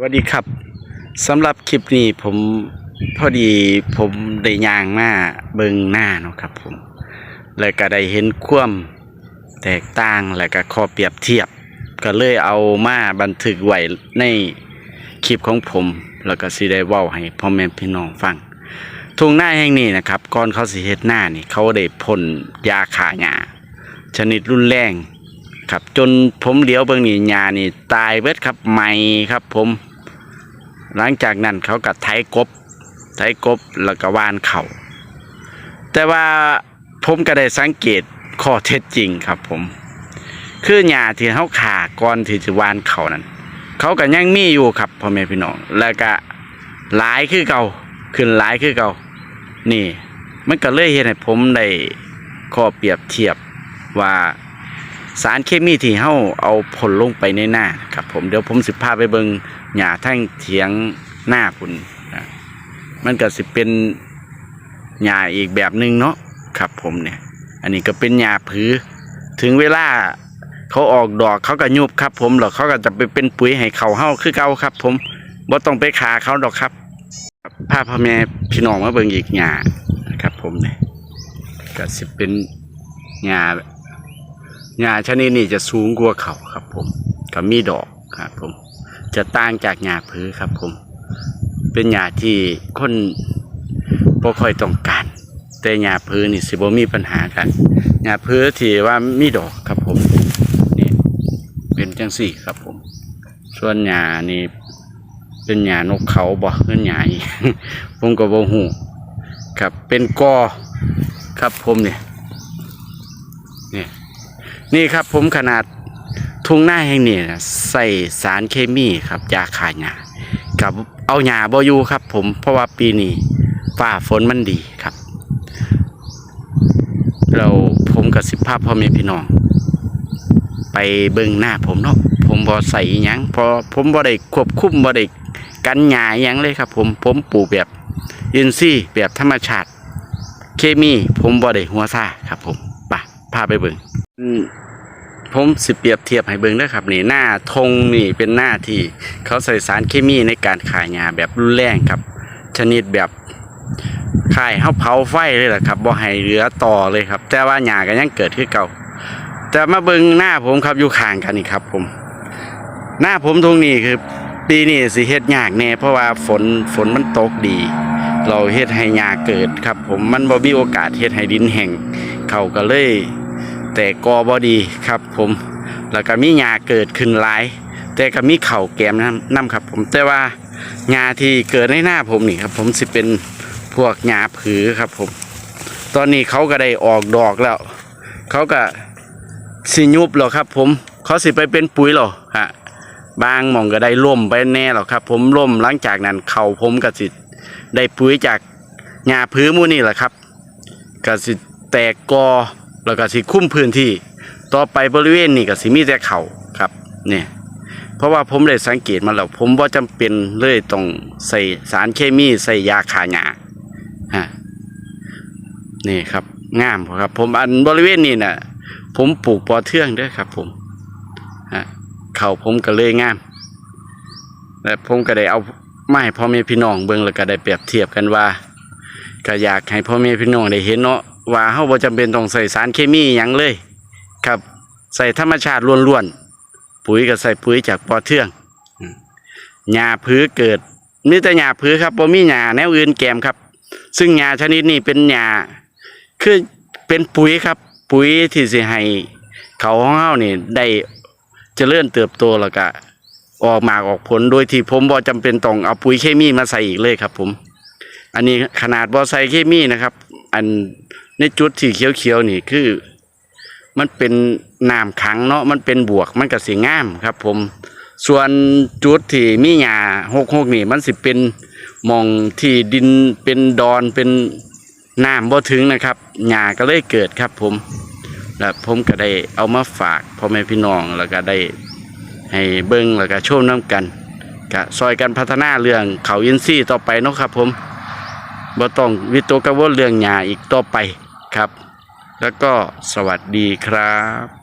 สวัสดีครับสำหรับคลิปนี้ผมพอดีผมได้ยางมาเบิงหน้าเนาะครับผมแล้วก็ได้เห็นความแตกต่างแล้วก็ข้อเปรียบเทียบ ก็เลยเอามาบันทึกไว้ในคลิปของผม แล้วก็สิได้เว้าให้พ่อแม่พี่น้องฟังทุ่งหน้าแห่งนี้นะครับก่อนเขาสิเฮ็ดหน้านี่เขาได้พ่นยาฆ่าหญ้าชนิดรุนแรงครับจนผมเลี้ยวเบิ่งนี่หญ้านี่ตายเบิดครับใหม่ครับผม หลังจากนั้นเขาก็ไถกบไถกบแล้วก็วานเขาแต่ว่าผมก็ได้สังเกตข้อเท็จจริงครับผม คือหญ้าที่เขาขาก่อนที่จะวานเขานั้น เขาก็ยังมีอยู่ครับพ่อแม่พี่น้อง แล้วก็หลายคือเก่าขึ้นหลายคือเก่านี่ มันก็เลยเห็นให้ผมได้ข้อเปรียบเทียบว่า สารเคมีที่เฮาเอาผลลงไปในหน้าครับผมเดี๋ยวผมสิพาไปเบิงหญ้าทั้งเถียงหน้าคุณนะมันก็สิเป็นหญ้าอีกแบบหนึ่งเนาะครับผมเนี่ย อันนี้ก็เป็นหญ้าผือ ถึงเวลาเขาออกดอกเขาก็ยุบครับ ผมแล้วเขาก็จะไปเป็นปุ๋ยให้เขาเฮาคือเก่าครับ ผมบ่ต้องไปขาเขาดอกครับพาพ่อแม่พี่น้องมาเบิ่งอีกหญ้านะครับ ผมเนี่ยก็สิเป็นหญ้า หญ้าชนิดนี้จะสูงกว่าเขาครับผมก็มีดอกครับผม จะต่างจากหญ้าพื้ครับผม เป็นหญ้าที่คนบ่ค่อยต้องการ แต่หญ้าพื้นี่สิบ่มีปัญหากันหญ้าพื้ที่ว่ามีดอกครับผมนี่เป็นจังสี่ครับผม ส่วนหญ้านี่เป็นหญ้านกเขาบ่เงินหญ้าอีกผมก็บ่ฮู้ครับเป็นกอครับผมเนี่ยเนี่ย นี่ครับผมขนาดทุ่งหน้าแห่งนี้นะใส่สารเคมีครับยาฆ่าหญ้ากับเอาหญ้าบอยู่ครับ ผมเพราะว่าปีนี้ฟ้าฝนมันดีครับ เราผมกับสิบภาพพ่อแม่พี่น้อง ไปเบิ่งหน้าผมเนาะผมบอใส่ยังพอผมบอได้ควบคุมบอได้กันหญ้าอิหยังเลยครับ ผมผมปลูกแบบอินทรีย์แบบธรรมชาติ เคมีผมบอได้หัวซ่าครับผมาไปเบิ่งผมสิเปรียบเทียบให้เบิ่งเด้อครับนี่หน้าธงนี่เป็นหน้าที่เขาใส่สารเคมีในการขายยาแบบรุนแรงครับ ชนิดแบบขายเฮาเผาไฟเลยแหละครับบ่ให้เหลือต่อเลยครับ แต่ว่าหญ้าก็ยังเกิดคือเก่าแต่มาเบิ่งหน้าผมครับอยู่ข้างกันนี่ครับ ผม หน้าผมตรงนี้คือปีนี้สิเฮ็ดยากแน่เพราะว่าฝนฝนมันตกดี เราเฮ็ดให้หญ้าเกิดครับ ผมมันบ่มีโอกาสเฮ็ดให้ดินแห้งเขาก็เลย แต่กอบอดีครับผมแล้วก็มีหญ้าเกิดขึ้นหลาย แต่ก็มีเข่าแกมน้ำน้ำครับ ผมแต่ว่าหญ้าที่เกิดในหน้าผมนี่ครับ ผมสิเป็นพวกหญ้าผือครับผม ตอนนี้เขาก็ได้ออกดอกแล้ว เขาก็สิยุบแล้วครับ ผมเขาสิไปเป็นปุ๋ยหรอฮะบางหมองก็ได้ล่มไปแน่หรอกครับ ผมล่มหลังจากนั้นเข่าผมก็สิได้ปุ๋ยจากหญ้าผือหมูนี่แหละครับก็สิแตกกอ แล้วก็สิคุ้มพื้นที่ ต่อไปบริเวณนี้ก็สิมีแต่เขาครับเนี่ยเพราะว่าผมได้สังเกตมาแล้วผมว่าจำเป็นเลยต้องใส่สารเคมีใส่ยาฆ่าหญ้าฮะนี่ครับงามครับ ผมอันบริเวณนี้น่ะ ผมปลูกปอเทืองด้วยครับ ผมฮะเข่าผมก็เลยงามและผมก็ได้เอาไม้พ่อแม่พี่น้องเบิ่งแล้วก็ได้เปรียบเทียบกันว่าก็อยากให้พ่อแม่พี่น้องได้เห็นเนาะ ว่าเฮาบ่จำเป็นต้องใส่สารเคมีหยังเลย ครับ ใส่ธรรมชาติล้วนๆปุ๋ยก็ใส่ปุ๋ยจากปอเทืองหญ้าพื้เกิดมีแต่หญ้าพื้ครับบ่มีหญ้าแนวอื่นแกมครับ ซึ่งหญ้าชนิดนี้เป็นหญ้าคือเป็นปุ๋ยครับ ปุ๋ยที่สิให้เขาของเฮานี่ได้เจริญเติบโตแล้วก็ออกหมากออกผลโดยที่ผมบ่จำเป็นต้องเอาปุ๋ยเคมีมาใส่อีกเลยครับ ผม อันนี้ขนาดบอไซเคมีนะครับ อัน ในจุดที่เขียวๆนี่คือ มันเป็นน้ำขังเนาะมันเป็นบวกมันก็สีงามครับ ผม ส่วนจุดที่มีหญ้าหกหกนี่ มันสิเป็นมองที่ดินเป็นดอนเป็นน้ำบ่ถึงนะครับหญ้าก็เลยเกิดครับ ผม และผมก็ได้เอามาฝากพ่อแม่พี่น้องแล้วก็ได้ ให้เบิ้งแล้วก็ชมน้ำกันก็ซอยกันพัฒนาเรื่องเขาอินซี่ต่อไปเนาะครับ ผมบ่ต้องวิตกกังวลเรื่องหญ้าอีกต่อไป ครับ แล้วก็สวัสดีครับ